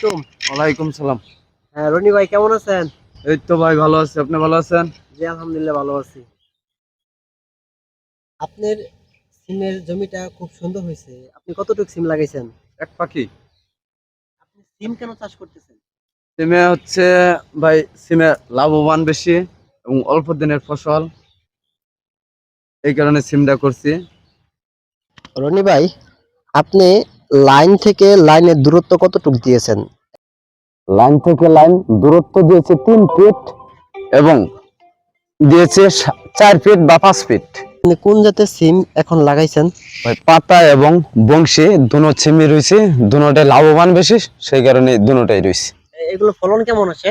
আলাইকুম। ওয়ালাইকুম সালাম। হ্যাঁ রনি ভাই কেমন আছেন? এই তো ভাই ভালো আছি। আপনি ভালো আছেন? জি আলহামদুলিল্লাহ ভালো আছি। আপনার সিমের জমিটা খুব সুন্দর হয়েছে। আপনি কতটুকু সিম লাগাইছেন? এক পাখি। আপনি সিম কেন চাষ করতেছেন? সিমে হচ্ছে ভাই সিমে লাভবান বেশি এবং অল্প দিনের ফসল। এই কারণে সিমটা করছি। রনি ভাই আপনি লাইন থেকে লাইনের দূরত্ব কতটুকু দিয়েছেন? লাইন থেকে লাইন দূরত্ব দিয়েছে তিন ফিট এবং দিয়েছে চার ফিট বা পাঁচ ফিট। কোন জাতের সিম এখন লাগাইছেন? পাতা এবং বংশী দুনো সিমই রয়েছে দুনোটাই লাভবান বেশি সেই কারণে দুনোটাই রয়েছে। এগুলো ফলন কেমন আছে?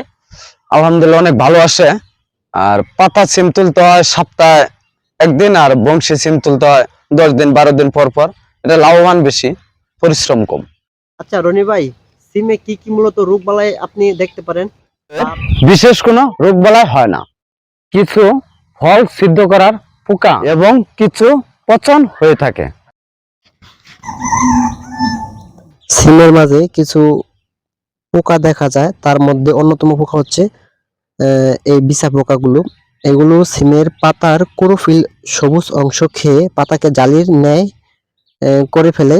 আলহামদুলিল্লাহ অনেক ভালো আসে আর পাতা সিম তুলতে হয় সপ্তাহে একদিন আর বংশী সিম তুলতে হয় দশ দিন বারো দিন পর পর। এটা লাভবান বেশি। পরিশ্রম কম। আচ্ছা রনি ভাই সিমে কি কি মূলত রোগ বালাই আপনি দেখতে পারেন? বিশেষ কোনো রোগ বালাই হয় না। কিছু ফল সিদ্ধ করার পোকা এবং কিছু পচন হয়ে থাকে। সিমের মাঝে কিছু পোকা দেখা যায় তার মধ্যে অন্যতম পোকা হচ্ছে আহ, এই বিছা পোকাগুলো। এগুলো সিমের পাতার ক্লোরোফিল সবুজ অংশ খেয়ে পাতাকে জালির ন্যায় করে ফেলে।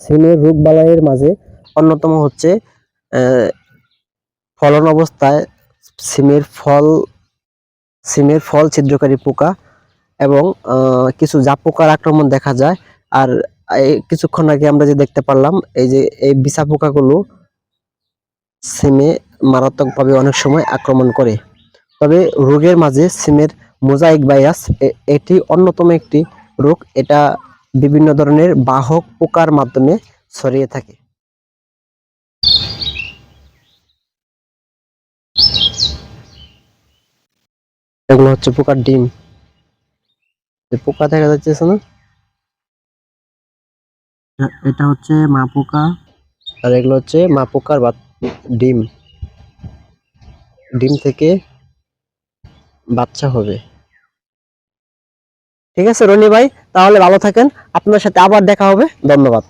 সিমের রোগ বালাইয়ের মাঝে অন্যতম হচ্ছে ফলন অবস্থায় সিমের ফল সিমের ফল ছিদ্রকারী পোকা এবং কিছু জাপ পোকার আক্রমণ দেখা যায়। আর কিছুক্ষণ আগে আমরা যে দেখতে পারলাম, এই যে, এই বিছা পোকাগুলো সিমে মারাত্মকভাবে অনেক সময় আক্রমণ করে। তবে রোগের মাঝে সিমের মোজাইক ভাইরাস এটি অন্যতম একটি রোগ। এটা বিভিন্ন ধরনের বাহক পোকার মাধ্যমে ছড়িয়ে থাকে। এগুলো হচ্ছে পোকার ডিম। পোকা দেখা যাচ্ছে না? এ- এটা হচ্ছে মা পোকা। আর এগুলো হচ্ছে মা পোকার ডিম। ডিম থেকে বাচ্চা হবে। ঠিক আছে রনি ভাই তাহলে ভালো থাকেন। আপনার সাথে আবার দেখা হবে। ধন্যবাদ।